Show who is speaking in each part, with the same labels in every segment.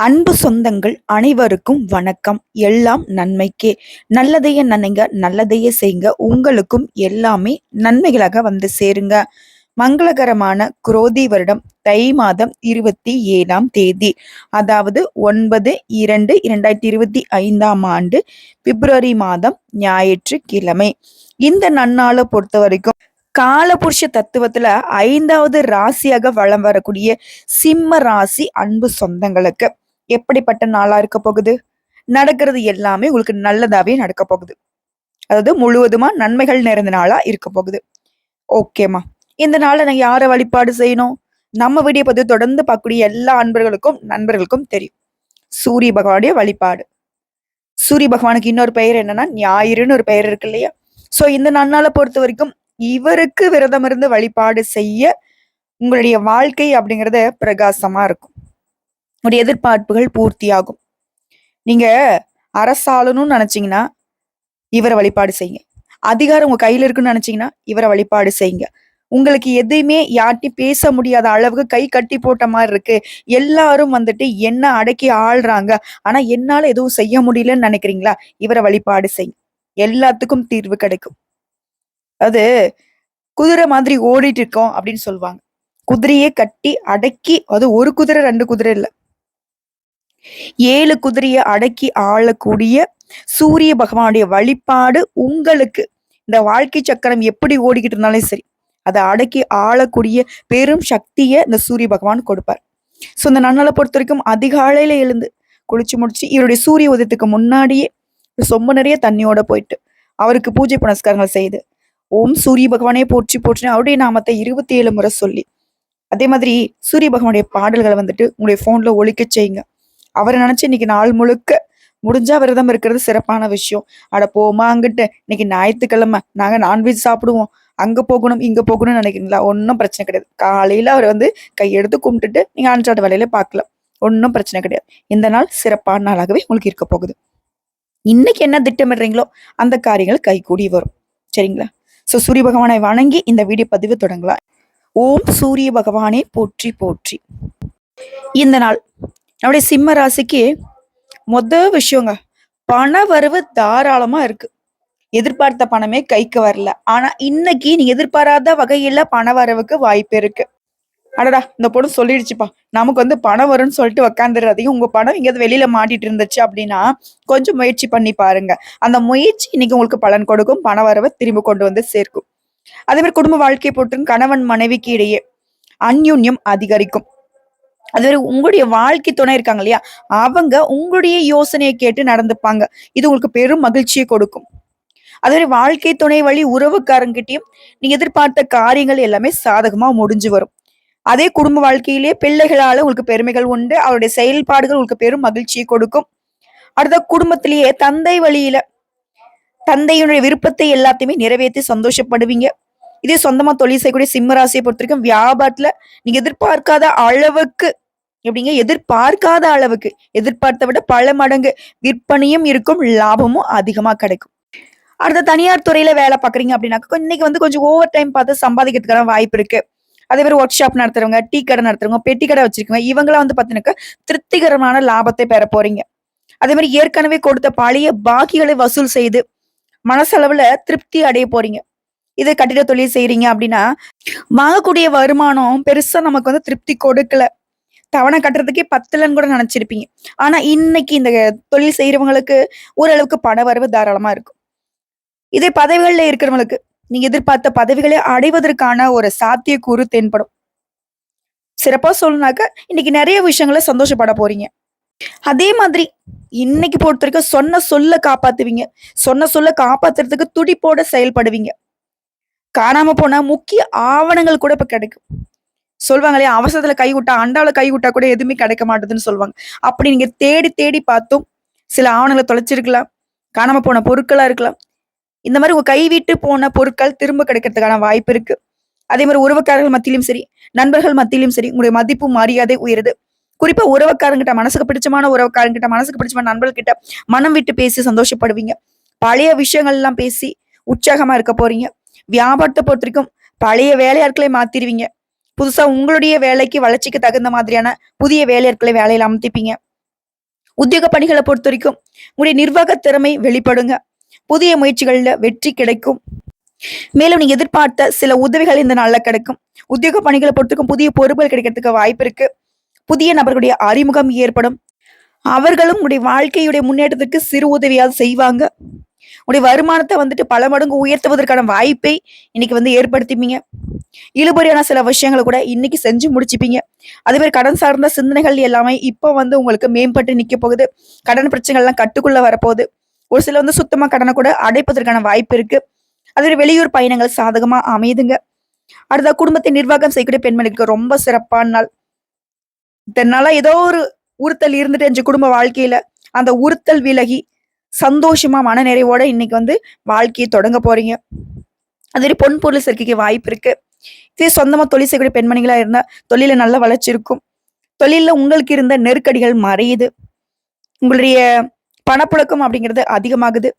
Speaker 1: அன்பு சொந்தங்கள் அனைவருக்கும் வணக்கம். எல்லாம் நன்மைக்கே. நல்லதையே நினைங்க நல்லதையே செய்யுங்க. உங்களுக்கும் எல்லாமே நன்மைகளாக வந்து சேருங்க. மங்களகரமான குரோதி வருடம் தை மாதம் இருபத்தி ஏழாம் தேதி அதாவது ஒன்பது இரண்டு இரண்டாயிரத்தி இருபத்தி ஐந்தாம் ஆண்டு பிப்ரவரி மாதம் ஞாயிற்றுக்கிழமை. இந்த நன்னாளை பொறுத்த வரைக்கும் காலபுருஷ தத்துவத்துல ஐந்தாவது ராசியாக வளம் வரக்கூடிய சிம்ம ராசி அன்பு சொந்தங்களுக்கு எப்படிப்பட்ட நாளா இருக்க போகுது? நடக்கிறது எல்லாமே உங்களுக்கு நல்லதாவே நடக்க போகுது. அதாவது முழுவதுமா நன்மைகள் நிறைந்த நாளா இருக்க போகுது. ஓகேம்மா இந்த நாளை நான் யாரை வழிபாடு செய்யணும்? நம்ம வீடியோ பதிவு தொடர்ந்து பார்க்கக்கூடிய எல்லா அன்பர்களுக்கும் நண்பர்களுக்கும் தெரியும். சூரிய பகவானுடைய வழிபாடு. சூரிய பகவானுக்கு இன்னொரு பெயர் என்னன்னா ஞாயிறுன்னு ஒரு பெயர் இருக்கு இல்லையா? ஸோ இந்த நன்னாளை பொறுத்த வரைக்கும் இவருக்கு விரதம் இருந்து வழிபாடு செய்ய உங்களுடைய வாழ்க்கை அப்படிங்கிறத பிரகாசமா இருக்கும். உங்களுடைய எதிர்பார்ப்புகள் பூர்த்தியாகும். நீங்க அரசாளணும்னு நினைச்சீங்கன்னா இவரை வழிபாடு செய்யுங்க. அதிகாரம் உங்க கையில இருக்குன்னு நினைச்சீங்கன்னா இவரை வழிபாடு செய்யுங்க. உங்களுக்கு எதையுமே யார்ட்டையும் பேச முடியாத அளவுக்கு கை கட்டி போட்ட மாதிரி இருக்கு. எல்லாரும் வந்துட்டு என்ன அடக்கி ஆள்றாங்க? ஆனா என்னால எதுவும் செய்ய முடியலன்னு நினைக்கிறீங்களா? இவரை வழிபாடு செய்யும் எல்லாத்துக்கும் தீர்வு கிடைக்கும். அது குதிரை மாதிரி ஓடிட்டு இருக்கோம் அப்படின்னு சொல்லுவாங்க. குதிரையே கட்டி அடக்கி அது ஒரு குதிரை ரெண்டு குதிரை இல்லை. ஏழு குதிரையை அடக்கி ஆளக்கூடிய சூரிய பகவானுடைய வழிபாடு உங்களுக்கு. இந்த வாழ்க்கை சக்கரம் எப்படி ஓடிக்கிட்டு இருந்தாலும் சரி அதை அடக்கி ஆளக்கூடிய பெரும் சக்தியை இந்த சூரிய பகவான் கொடுப்பார். ஸோ இந்த நன்னலை பொறுத்த வரைக்கும் அதிகாலையில எழுந்து குளிச்சு முடிச்சு இவருடைய சூரிய உதயத்துக்கு முன்னாடியே சொம்ப நிறைய தண்ணியோட போயிட்டு அவருக்கு பூஜை புனஸ்காரங்கள் செய்து ஓம் சூரிய பகவானே போற்றி போற்றி அவருடைய நாமத்தை இருபத்தி ஏழு முறை சொல்லி அதே மாதிரி சூரிய பகவானுடைய பாடல்களை வந்துட்டு உங்களுடைய ஃபோனில் ஒழிக்க செய்யுங்க. அவரை நினைச்சு இன்னைக்கு நாள் முழுக்க முடிஞ்சா விரதம் இருக்கிறது சிறப்பான விஷயம். அட போமா அங்கிட்டு. இன்னைக்கு ஞாயிற்றுக்கிழமை. நாங்க நான்வெஜ் சாப்பிடுவோம். அங்க போகணும் இங்க போகணும்னு நினைக்கிறீங்களா? ஒன்றும் பிரச்சனை கிடையாது. காலையில அவர் வந்து கையெடுத்து கும்பிட்டுட்டு நீங்க அன்றாட வேலையில பார்க்கலாம். ஒன்றும் பிரச்சனை கிடையாது. இந்த நாள் சிறப்பான நாளாகவே உங்களுக்கு இருக்க போகுது. இன்னைக்கு என்ன திட்டமிடுறீங்களோ அந்த காரியங்கள் கைகூடி வரும். சரிங்களா? ஸோ சூரிய பகவானை வணங்கி இந்த வீடியோ பதிவு தொடங்கலாம். ஓம் சூரிய பகவானே போற்றி போற்றி. இந்த நாள் நம்முடைய சிம்ம ராசிக்கு மொத விஷயங்க பண வரவு தாராளமா இருக்கு. எதிர்பார்த்த பணமே கைக்கு வரல. ஆனா இன்னைக்கு நீ எதிர்பாராத வகையில பண வரவுக்கு வாய்ப்பு இருக்கு. அடடா இந்த பொண்ணு சொல்லிடுச்சுப்பா. நமக்கு வந்து பணம் வரும்னு சொல்லிட்டு உக்காந்துடுறதையும் உங்க பணம் எங்கேயாவது வெளியில மாட்டிட்டு இருந்துச்சு அப்படின்னா கொஞ்சம் முயற்சி பண்ணி பாருங்க. அந்த முயற்சி இன்னைக்கு உங்களுக்கு பலன் கொடுக்கும். பண வரவை திரும்ப கொண்டு வந்து சேர்க்கும். அதே மாதிரி குடும்ப வாழ்க்கையை போட்டு கணவன் மனைவிக்கு இடையே அந்யூன்யம் அதிகரிக்கும். அதுவே உங்களுடைய வாழ்க்கை துணை இருக்காங்க இல்லையா? அவங்க உங்களுடைய யோசனையை கேட்டு நடந்துப்பாங்க. இது உங்களுக்கு பெரும் மகிழ்ச்சியை கொடுக்கும். அதுவே வாழ்க்கை துணை வழி உறவுக்காரங்கிட்டையும் நீங்க எதிர்பார்த்த காரியங்கள் எல்லாமே சாதகமா முடிஞ்சு வரும். அதே குடும்ப வாழ்க்கையிலேயே பிள்ளைகளால உங்களுக்கு பெருமைகள் உண்டு. அவருடைய செயல்பாடுகள் உங்களுக்கு பெரும் மகிழ்ச்சியை கொடுக்கும். அடுத்த குடும்பத்திலேயே தந்தை வழியில தந்தையினுடைய விருப்பத்தை எல்லாத்தையுமே நிறைவேற்றி சந்தோஷப்படுவீங்க. இதே சொந்தமா தொழில் செய்யக்கூடிய சிம்ம ராசியை பொறுத்த வரைக்கும் வியாபாரத்துல நீங்க எதிர்பார்க்காத அளவுக்கு எப்படிங்க? எதிர்பார்க்காத அளவுக்கு. எதிர்பார்த்த விட பல மடங்கு விற்பனையும் இருக்கும் லாபமும் அதிகமா கிடைக்கும். அடுத்த தனியார் துறையில வேலை பாக்குறீங்க அப்படின்னாக்கா இன்னைக்கு வந்து கொஞ்சம் ஓவர் டைம் பார்த்து சம்பாதிக்கிறதுக்கான வாய்ப்பு இருக்கு. அதே மாதிரி ஒர்க் ஷாப் நடத்துறவங்க டீ கடை நடத்துறவங்க பெட்டி கடை வச்சிருக்கவங்க இவங்களாம் வந்து பார்த்தீங்கன்னா திருப்திகரமான லாபத்தை பெற போறீங்க. அதே மாதிரி ஏற்கனவே கொடுத்த பழைய பாக்கிகளை வசூல் செய்து மனசளவுல திருப்தி அடைய போறீங்க. இதை கட்டிட தொழில் செய்யறீங்க அப்படின்னா வாங்கக்கூடிய வருமானம் பெருசா நமக்கு வந்து திருப்தி கொடுக்கல. தவணை கட்டுறதுக்கே பத்துலன்னு கூட நினைச்சிருப்பீங்க. ஆனா இன்னைக்கு இந்த தொழில் செய்யறவங்களுக்கு ஓரளவுக்கு பண வரவு தாராளமா இருக்கும். இதே பதவிகள்ல இருக்கிறவங்களுக்கு நீங்க எதிர்பார்த்த பதவிகளை அடைவதற்கான ஒரு சாத்தியக்கூறு தென்படும். சிறப்பா சொல்லணுனாக்க இன்னைக்கு நிறைய விஷயங்களை சந்தோஷப்பட போறீங்க. அதே மாதிரி இன்னைக்கு பொறுத்த வரைக்கும் சொன்ன சொல்ல காப்பாத்துவீங்க. சொன்ன சொல்ல காப்பாத்துறதுக்கு துடிப்போட செயல்படுவீங்க. காணாம போனா முக்கிய ஆவணங்கள் கூட இப்ப கிடைக்கும். சொல்லுவாங்க இல்லையா அவசரத்துல கை விட்டா அண்டாவில் கை விட்டா கூட எதுவுமே கிடைக்க மாட்டேதுன்னு சொல்லுவாங்க அப்படி நீங்க தேடி தேடி பார்த்தும் சில ஆவணங்களை தொலைச்சிருக்கலாம். காணாம போன பொருட்களா இருக்கலாம். இந்த மாதிரி உங்க கை விட்டு போன பொருட்கள் திரும்ப கிடைக்கிறதுக்கான வாய்ப்பு இருக்கு. அதே மாதிரி உறவுக்காரர்கள் மத்தியிலும் சரி நண்பர்கள் மத்தியிலும் சரி உங்களுடைய மதிப்பு மரியாதை உயருது. குறிப்பா உறவுக்காரங்கிட்ட மனசுக்கு பிடிச்சமான உறவுக்காரங்கிட்ட மனசுக்கு பிடிச்சமான நண்பர்கிட்ட மனம் விட்டு பேசி சந்தோஷப்படுவீங்க. பழைய விஷயங்கள் எல்லாம் பேசி உற்சாகமா இருக்க போறீங்க. வியாபாரத்தை பொறுத்த வரைக்கும் பழைய வேலையாட்களை மாத்திருவீங்க. புதுசா உங்களுடைய வேலைக்கு வளர்ச்சிக்கு தகுந்த மாதிரியான புதிய வேலையாட்களை வேலையில அமர்த்திப்பீங்க. உத்தியோக பணிகளை பொறுத்த வரைக்கும் உங்களுடைய நிர்வாக திறமை வெளிப்படுங்க. புதிய முயற்சிகளில் வெற்றி கிடைக்கும். மேலும் நீங்க எதிர்பார்த்த சில உதவிகள் இந்த நாளில் கிடைக்கும். உத்தியோக பணிகளை பொறுத்தவரைக்கும் புதிய பொறுப்புகள் கிடைக்கிறதுக்கு வாய்ப்பு இருக்கு. புதிய நபர்களுடைய அறிமுகம் ஏற்படும். அவர்களும் உங்களுடைய வாழ்க்கையுடைய முன்னேற்றத்துக்கு சிறு உதவியாவது செய்வாங்க. உடைய வருமானத்தை வந்துட்டு பல மடங்கு உயர்த்துவதற்கான வாய்ப்பை இன்னைக்கு வந்து ஏற்படுத்திப்பீங்க. இழுபறியான சில விஷயங்களை கூட இன்னைக்கு செஞ்சு முடிச்சுப்பீங்க. அதே மாதிரி கடன் சார்ந்த சிந்தனைகள் எல்லாமே இப்போ வந்து உங்களுக்கு மேம்பட்டு நிற்க போகுது. கடன் பிரச்சனைகள்லாம் கட்டுக்குள்ள வரப்போகுது. ஒரு சில வந்து சுத்தமா கடனை கூட அடைப்பதற்கான வாய்ப்பு இருக்கு. அதே வெளியூர் பயணங்கள் சாதகமா அமையுதுங்க. அடுத்த குடும்பத்தை நிர்வாகம் செய்யக்கூடிய பெண்மணிக்கு ரொம்ப சிறப்பான நாள். இதனால ஏதோ ஒரு உறுத்தல் இருந்துட்டு என் குடும்ப வாழ்க்கையில. அந்த உறுத்தல் விலகி சந்தோஷமா மன நிறைவோட இன்னைக்கு வந்து வாழ்க்கையை தொடங்க போறீங்க. அது மாதிரி பொன் பொருள் சேர்க்கைக்கு வாய்ப்பு இருக்கு. இதே சொந்தமா தொழில் செய்யக்கூடிய பெண்மணிகளா இருந்தா தொழில நல்ல வளர்ச்சி இருக்கும். தொழில உங்களுக்கு இருந்த நெருக்கடிகள் மறையுது. உங்களுடைய பணப்புழக்கம் அப்படிங்கிறது அதிகமாகுது.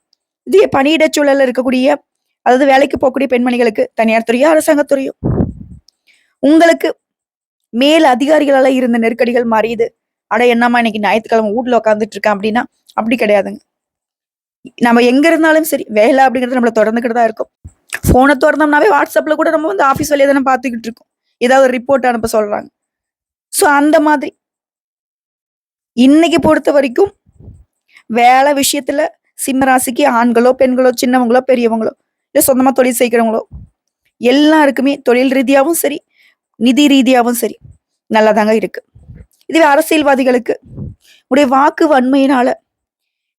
Speaker 1: இதே பணியிட சூழல்ல இருக்கக்கூடிய அதாவது வேலைக்கு போகக்கூடிய பெண்மணிகளுக்கு தனியார் துறையோ அரசாங்கத்துறையோ உங்களுக்கு மேல் அதிகாரிகளால இருந்த நெருக்கடிகள் மாறியுது. அட என்னம்மா இன்னைக்கு ஞாயிற்றுக்கிழமை வீட்டுல உட்காந்துட்டு இருக்கேன் அப்படின்னா அப்படி கிடையாதுங்க. நம்ம எங்க இருந்தாலும் சரி வேலை அப்படிங்கிறது நம்மள தொடர்ந்துக்கிட்டு தான் இருக்கும். போனை திறந்தோம்னாவே வாட்ஸ்அப்ல கூட நம்ம வந்து ஆஃபீஸ் வேலையை தானே பார்த்துக்கிட்டு இருக்கோம். ஏதாவது ஒரு ரிப்போர்ட் அனுப்ப சொல்றாங்க. ஸோ அந்த மாதிரி. இன்னைக்கு பொறுத்த வரைக்கும் வேலை விஷயத்துல சிம்ம ராசிக்கு ஆண்களோ பெண்களோ சின்னவங்களோ பெரியவங்களோ இல்லை சொந்தமாக தொழில் செய்கிறவங்களோ எல்லாருக்குமே தொழில் ரீதியாகவும் சரி நிதி ரீதியாகவும் சரி நல்லாதாங்க இருக்கு. இதுவே அரசியல்வாதிகளுக்கு உடைய வாக்கு வன்மையினால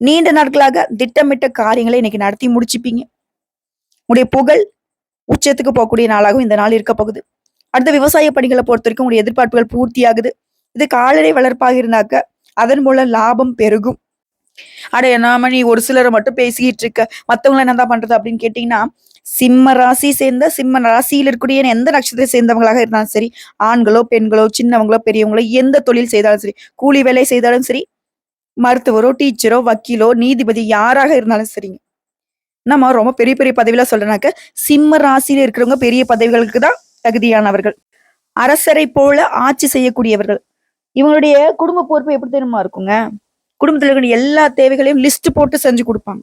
Speaker 1: நீண்ட நாட்களாக திட்டமிட்ட காரியங்களை இன்னைக்கு நடத்தி முடிச்சுப்பீங்க. உடைய புகழ் உச்சத்துக்கு போகக்கூடிய நாளாகவும் இந்த நாள் இருக்க போகுது. அடுத்த விவசாய பணிகளை பொறுத்த வரைக்கும் உடைய எதிர்பார்ப்புகள் பூர்த்தியாகுது. இது கால்நடை வளர்ப்பாக இருந்தாக்க அதன் மூலம் லாபம் பெருகும். அட நாம நீ ஒரு சிலரை மட்டும் பேசிக்கிட்டு இருக்க. மத்தவங்களை என்ன பண்றது அப்படின்னு கேட்டீங்கன்னா சிம்ம ராசி சேர்ந்த சிம்ம ராசியில் இருக்கக்கூடிய எந்த நட்சத்திரத்தை சேர்ந்தவங்களாக இருந்தாலும் சரி ஆண்களோ பெண்களோ சின்னவங்களோ பெரியவங்களோ எந்த தொழில் செய்தாலும் சரி கூலி வேலை செய்தாலும் சரி மருத்துவரோ டீச்சரோ வக்கீலோ நீதிபதி யாராக இருந்தாலும் சரிங்க. நம்ம ரொம்ப பெரிய பெரிய பதவியில சொல்றனாக்க சிம்ம ராசியில இருக்கிறவங்க பெரிய பதவிகளுக்கு தான் தகுதியானவர்கள். அரசரை போல ஆட்சி செய்யக்கூடியவர்கள். இவங்களுடைய குடும்ப பொறுப்பு எப்படி தெரியுமா இருக்குங்க? குடும்பத்தில் இருக்கிற எல்லா தேவைகளையும் லிஸ்ட் போட்டு செஞ்சு கொடுப்பாங்க.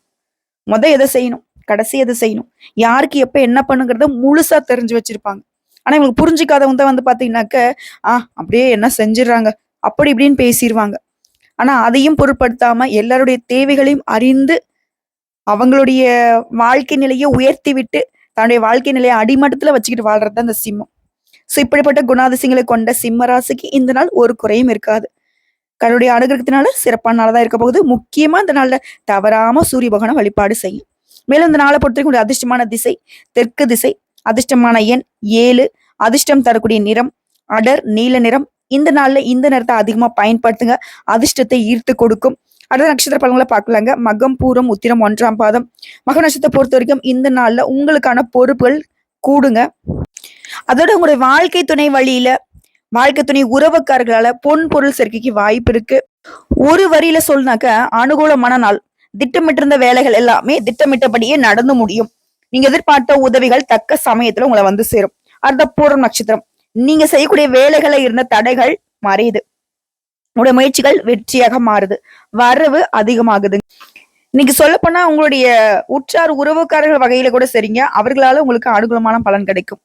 Speaker 1: முத எதை செய்யணும்? கடைசி எதை செய்யணும்? யாருக்கு எப்ப என்ன பண்ணுங்கிறத முழுசா தெரிஞ்சு வச்சிருப்பாங்க. ஆனா இவங்களுக்கு புரிஞ்சுக்காதவங்க தான் வந்து பாத்தீங்கன்னாக்க ஆஹ் அப்படியே என்ன செஞ்சிடுறாங்க? அப்படி இப்படின்னு பேசிடுவாங்க ஆனா அதையும் பொருட்படுத்தாம எல்லாருடைய தேவைகளையும் அறிந்து அவங்களுடைய வாழ்க்கை நிலையை உயர்த்தி விட்டு தன்னுடைய வாழ்க்கை நிலையை அடிமட்டத்துல வச்சுக்கிட்டு வாழ்றது அந்த சிம்மம். ஸோ இப்படிப்பட்ட குணாதிசயங்களை கொண்ட சிம்ம ராசிக்கு இந்த நாள் ஒரு குறையும் இருக்காது. கடவுளுடைய அனுகிரகத்தினால சிறப்பான நாளாக இருக்க போகுது. முக்கியமா இந்த நாள்ல தவறாம சூரிய பகவான வழிபாடு செய்யும். மேலும் இந்த நாளை பொறுத்தவரைக்கும் அதிர்ஷ்டமான திசை தெற்கு திசை அதிர்ஷ்டமான எண் ஏழு அதிர்ஷ்டம் தரக்கூடிய நிறம் அடர் நீல நிறம் இந்த நாள்ல இந்த நேரத்தை அதிகமா பயன்படுத்துங்க. அதிர்ஷ்டத்தை ஈர்த்து கொடுக்கும். அடுத்த நட்சத்திர பலன்களை பார்க்கலாங்க. மகம் பூரம் உத்திரம் ஒன்றாம் பாதம். மக நட்சத்திரத்தை பொறுத்த வரைக்கும் இந்த நாள்ல உங்களுக்கான பொறுப்புகள் கூடுங்க. அதோட உங்களுடைய வாழ்க்கை துணை வழியில வாழ்க்கை துணை உறவுக்காரர்களால பொன் பொருள் சேர்க்கைக்கு வாய்ப்பு இருக்கு. ஒரு வரியில சொல்லினாக்க அனுகூலமான நாள். திட்டமிட்டிருந்த வேலைகள் எல்லாமே திட்டமிட்டபடியே நடந்து முடியும். நீங்க எதிர்பார்த்த உதவிகள் தக்க சமயத்துல உங்களை வந்து சேரும். அடுத்த பூரம் நட்சத்திரம். நீங்க செய்யக்கூடிய வேலைகளை இருந்த தடைகள் மறையுது. உங்களுடைய முயற்சிகள் வெற்றியாக மாறுது. வரவு அதிகமாகுது. இன்னைக்கு சொல்ல போனா உங்களுடைய உற்றார் உறவுக்காரர்கள் வகையில கூட சரிங்க. அவர்களால உங்களுக்கு அனுகூலமான பலன் கிடைக்கும்.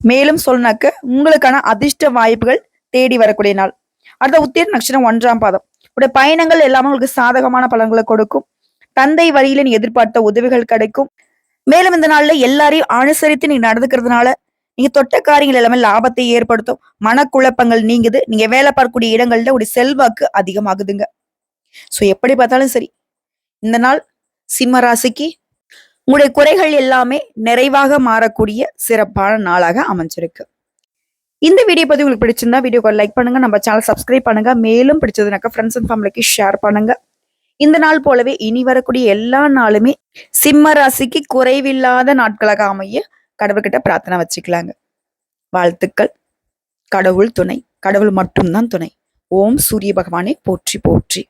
Speaker 1: மேலும் சொன்னாக்க உங்களுக்கான அதிர்ஷ்ட வாய்ப்புகள் தேடி வரக்கூடிய நாள். அடுத்த உத்திர நட்சத்திரம் ஒன்றாம் பாதம். உடைய பயணங்கள் எல்லாமே உங்களுக்கு சாதகமான பலன்களை கொடுக்கும். தந்தை வழியில நீ எதிர்பார்த்த உதவிகள் கிடைக்கும். மேலும் இந்த நாள்ல எல்லாரையும் அனுசரித்து நீ நடந்துக்கிறதுனால நீங்க தொட்ட காரியங்கள் எல்லாமே லாபத்தை ஏற்படுத்தும். மனக்குழப்பங்கள் நீங்குது. நீங்க வேலை பார்க்கக்கூடிய இடங்கள்ல உடைய செல்வாக்கு அதிகமாகுதுங்க. சோ எப்படி பார்த்தாலும் சரி இந்த நாள் சிம்ம ராசிக்கு உங்களுடைய குறைகள் எல்லாமே நிறைவாக மாறக்கூடிய சிறப்பான நாளாக அமைஞ்சிருக்கு. இந்த வீடியோ பத்தி உங்களுக்கு பிடிச்சிருந்தா வீடியோக்கு லைக் பண்ணுங்க. நம்ம சேனல் சப்ஸ்கிரைப் பண்ணுங்க. மேலும் பிடிச்சதுனாக்கா ஃப்ரெண்ட்ஸ் அண்ட் ஃபேமிலிக்கு ஷேர் பண்ணுங்க. இந்த நாள் போலவே இனி வரக்கூடிய எல்லா நாளுமே சிம்ம ராசிக்கு குறைவில்லாத நாட்களாக அமைய கடவுள்கிட்ட பிரார்த்தனை வச்சுக்கலாங்க. வாழ்த்துக்கள். கடவுள் துணை. கடவுள் மட்டும்தான் துணை. ஓம் சூரிய பகவானே போற்றி போற்றி.